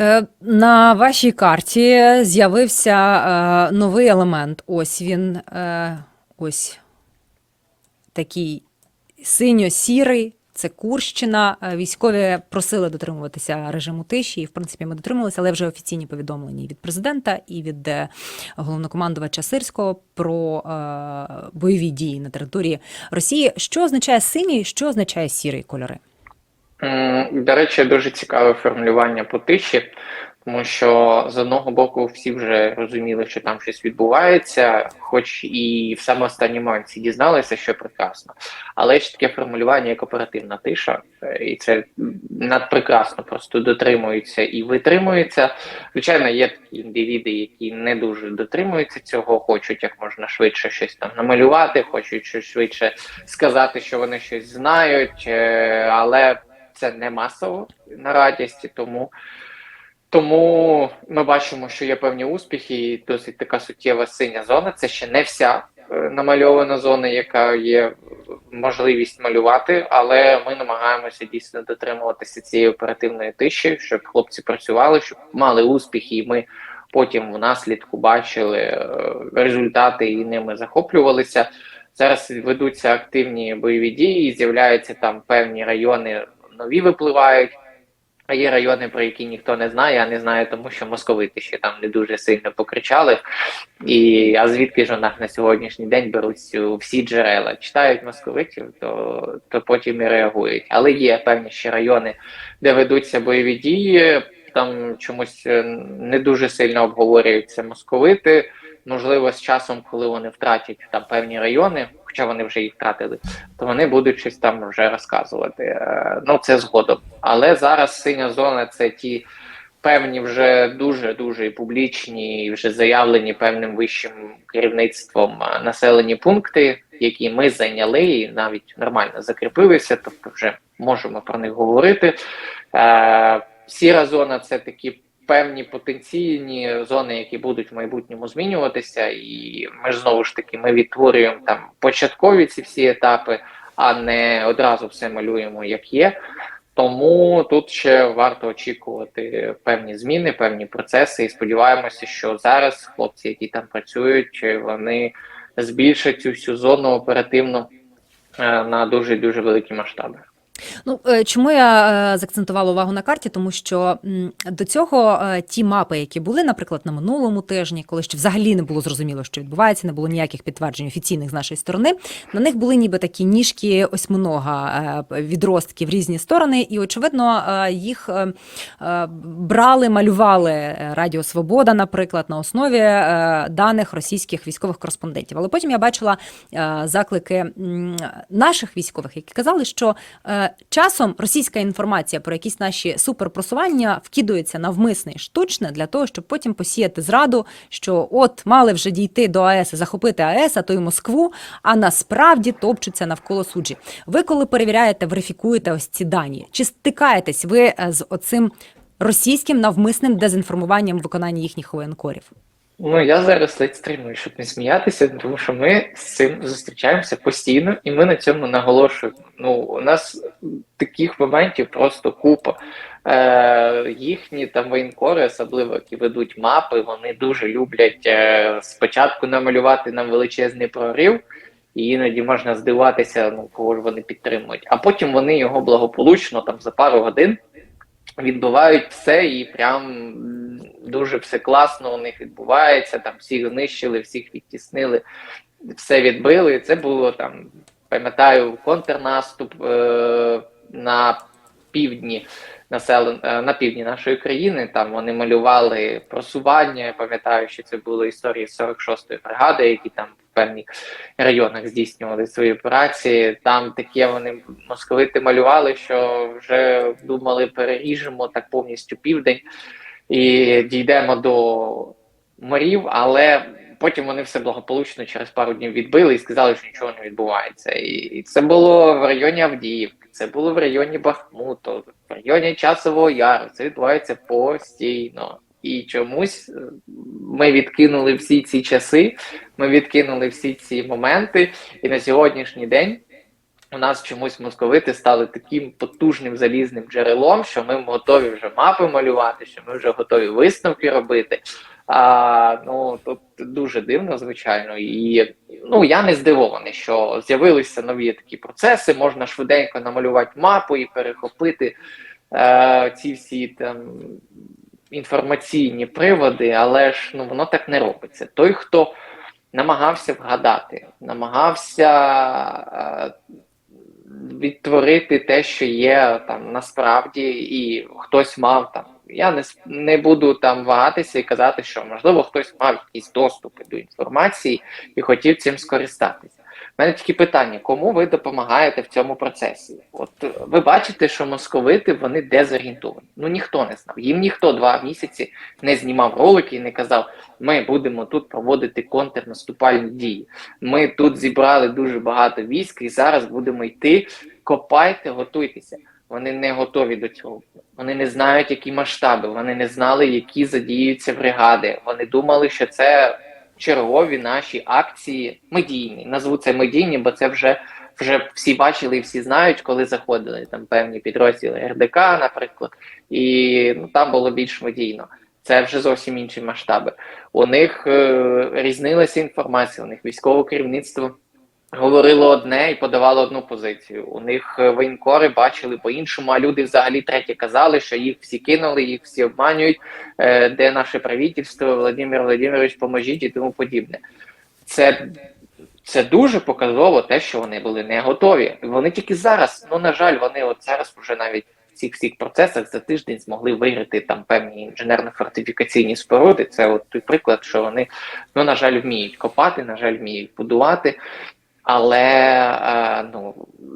Е, На вашій карті з'явився е, новий елемент. Ось він, е, ось такий синьо-сірий. Це Курщина. Військові просили дотримуватися режиму тиші, і в принципі ми дотримувалися, але вже офіційні повідомлення від президента, і від головнокомандувача Сирського про бойові дії на території Росії. Що означає синій, що означає сірий кольори? До речі, дуже цікаве формулювання по тиші, тому що з одного боку всі вже розуміли, що там щось відбувається, хоч і в саме останній всі дізналися, що прекрасно. Але ж таке формулювання як оперативна тиша, е, і це надпрекрасно просто дотримуються і витримуються. Звичайно, є такі індивіди, які не дуже дотримуються цього, хочуть як можна швидше щось там намалювати, хочуть щось швидше сказати, що вони щось знають, е, але це не масово на радісті, тому. Тому ми бачимо, що є певні успіхи, і досить така суттєва синя зона. Це ще не вся е, намальована зона, яка є можливість малювати, але ми намагаємося дійсно дотримуватися цієї оперативної тиші, щоб хлопці працювали, щоб мали успіхи, і ми потім в наслідку бачили е, результати і ними захоплювалися. Зараз ведуться активні бойові дії, з'являються там певні райони, нові випливають. А є райони, про які ніхто не знає, а не знає, тому що московити ще там не дуже сильно покричали. І а звідки ж у нас на сьогоднішній день беруть всі джерела? Читають московитів, то, то потім і реагують. Але є певні ще райони, де ведуться бойові дії. Там чомусь е, не дуже сильно обговорюються московити. Можливо, з часом, коли вони втратять там певні райони, хоча вони вже їх втратили, то вони будуть щось там вже розказувати. Е, Ну це згодом. Але зараз синя зона це ті певні вже дуже дуже публічні, і вже заявлені певним вищим керівництвом е, населені пункти, які ми зайняли і навіть нормально закріпилися, тобто вже можемо про них говорити. Е, Сіра зона це такі певні потенційні зони, які будуть в майбутньому змінюватися, і ми ж знову ж таки ми відтворюємо там початкові ці всі етапи, а не одразу все малюємо як є. Тому тут ще варто очікувати певні зміни, певні процеси, і сподіваємося, що зараз хлопці, які там працюють, вони збільшать цю всю зону оперативно е, на дуже дуже великі масштаби. Ну е, чому я е, заакцентувала увагу на карті? Тому що до цього е, ті мапи, які були, наприклад, на минулому тижні, коли ще взагалі не було зрозуміло, що відбувається, не було ніяких підтверджень офіційних з нашої сторони. На них були ніби такі ніжки осьминога, відростки в різні сторони, і очевидно, їх брали, малювали Радіо Свобода, наприклад, на основі даних російських військових кореспондентів. Але потім я бачила заклики наших військових, які казали, що часом російська інформація про якісь наші суперпросування вкидується навмисне штучне для того, щоб потім посіяти зраду, що от мали вже дійти до АЕС, захопити АЕС, а то й Москву, а насправді топчуться навколо суджі. Ви коли перевіряєте, верифікуєте ось ці дані, чи стикаєтесь ви е, з оцим російським навмисним дезінформуванням в виконанні їхніх воєнкорів? Ну я зараз ледь стримую, щоб не сміятися, тому що ми з цим зустрічаємося постійно, і ми на цьому наголошуємо. Ну, у нас таких моментів просто купа. Е, їхні там воєнкори, особливо які ведуть мапи, вони дуже люблять е, спочатку намалювати нам величезний прорив, і іноді можна здиватися, ну кого ж вони підтримують. А потім вони його благополучно там за пару годин відбивають все і прям дуже все класно у них відбувається. Там всіх знищили, всіх відтіснили, все відбили. Це було там, пам'ятаю, контрнаступ е, на півдні населен на півдні нашої країни. Там вони малювали просування. Я пам'ятаю, що це були історії 46-ї бригади, які там в певних районах здійснювали свої операції. Там таке вони московити малювали, що вже думали, переріжемо так повністю південь і дійдемо до морів, але. Потім вони все благополучно через пару днів відбили і сказали, що нічого не відбувається. І це було в районі Авдіївки, це було в районі Бахмуту, в районі Часового Яру. Це відбувається постійно. І чомусь е, ми відкинули всі ці часи, ми відкинули всі ці моменти, і на сьогоднішній день у нас чомусь московити стали таким потужним залізним джерелом, що ми готові вже мапи малювати, що ми вже готові висновки робити. А, ну тут дуже дивно, звичайно, і ну я не здивований, що з'явилися нові такі процеси. Можна швиденько намалювати мапу і перехопити е, ці всі там інформаційні приводи, але ж ну воно так не робиться. Той, хто намагався вгадати, намагався е, відтворити те, що є там насправді, і хтось мав там. Я не, не буду там вагатися і казати, що можливо хтось мав якісь доступи до інформації і хотів цим скористатися. Мене такі питання: кому ви допомагаєте в цьому процесі? От ви бачите, що московити вони дезорієнтовані. Ну ніхто не знав. Їм ніхто два місяці не знімав ролики і не казав, ми будемо тут проводити контрнаступальні дії. Ми тут зібрали дуже багато військ і зараз будемо йти. Копайте, готуйтеся. Вони не готові до цього. Вони не знають, які масштаби, вони не знали, які задіюються бригади. Вони думали, що це чергові наші акції медійні. Назву це медійні, бо це вже вже всі бачили і всі знають, коли заходили там певні підрозділи РДК, наприклад, і ну, там було більш медійно. Це вже зовсім інші масштаби. У них е, різнилася інформація, у них військове керівництво говорило одне і подавало одну позицію. У них е, воєнкори бачили по-іншому, а люди взагалі третє казали, що їх всі кинули, їх всі обманюють, е, де наше правительство, Владимир Владимирович, поможіть і тому подібне. Це, це дуже показово те, що вони були не готові. Вони тільки зараз, ну на жаль, вони от зараз вже навіть в цих всіх процесах за тиждень змогли виграти там певні інженерно-фортифікаційні споруди. Це от той приклад, що вони, ну на жаль, вміють копати, на жаль, вміють будувати. Але е, ну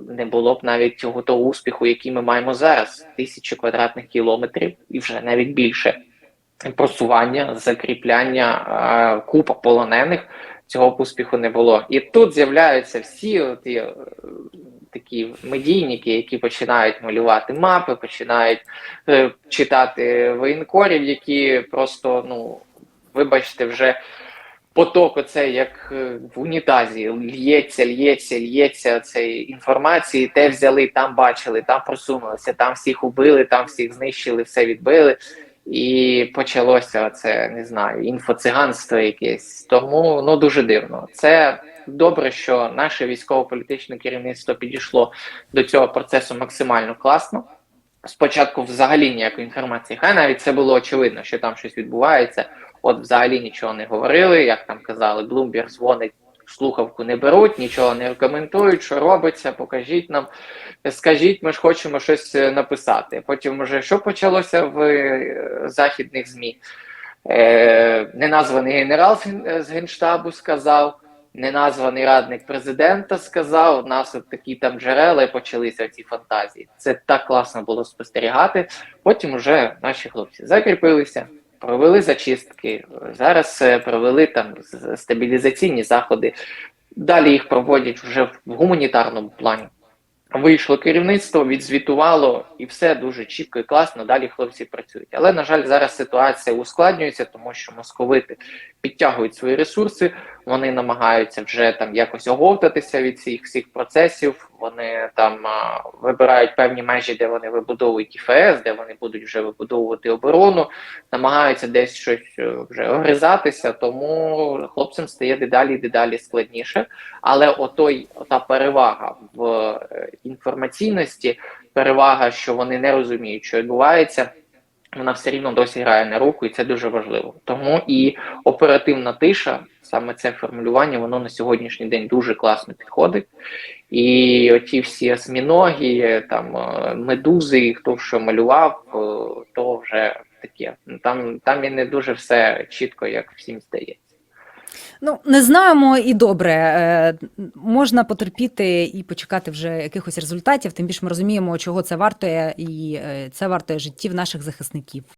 не було б навіть цього того успіху, який ми маємо зараз: тисячі квадратних кілометрів і вже навіть більше просування, закріпляння, е, купа полонених. Цього б успіху не було. І тут з'являються всі ті е, такі медійники, які починають малювати мапи, починають читати воєнкорів, які просто, ну вибачте, вже поток оцей, як е, в унітазі, л'ється, л'ється, л'ється цієї інформації, те взяли, там бачили, там просунулися, там всіх убили, там всіх знищили, все відбили. І почалося це, не знаю, інфоциганство якесь. Тому ну дуже дивно. Це добре, що наше військово-політичне керівництво підійшло до цього процесу максимально класно. Спочатку взагалі ніякої інформації. Хай навіть це було очевидно, що там щось відбувається. От взагалі нічого не говорили. Як там казали, Блумберг дзвонить, слухавку не беруть, нічого не рекомендують, що робиться, покажіть нам, скажіть, ми ж хочемо щось е, написати. Потім вже що почалося в е, західних ЗМІ? Е, неназваний генерал з з генштабу сказав. Неназваний радник президента сказав, у нас от такі там джерела і почалися ці фантазії. Це так класно було спостерігати. Потім вже наші хлопці закріпилися, провели зачистки. Зараз е, провели там стабілізаційні заходи. Далі їх проводять вже в гуманітарному плані. Вийшло керівництво, відзвітувало, і все дуже чітко і класно. Далі хлопці працюють. Але на жаль, зараз ситуація ускладнюється, тому що московити підтягують свої ресурси, вони намагаються вже там якось оговтатися від цих всіх процесів. Вони там вибирають певні межі, де вони вибудовують ІФС, де вони будуть вже вибудовувати оборону, намагаються десь щось е, вже огризатися. Тому хлопцям стає дедалі дедалі складніше. Але отой, ота перевага в е, інформаційності, перевага, що вони не розуміють, що відбувається. Вона все рівно досі грає на руку, і це дуже важливо. Тому і оперативна тиша, саме це формулювання, воно на сьогоднішній день дуже класно підходить. І оті всі осьміноги, там е, медузи, хто що малював, е, то вже таке. Там, там і не дуже все чітко, як всім здається. Ну, не знаємо і добре. Е, Можна потерпіти і почекати вже якихось результатів. Тим більше ми розуміємо, чого це вартує, і це вартує життів наших захисників.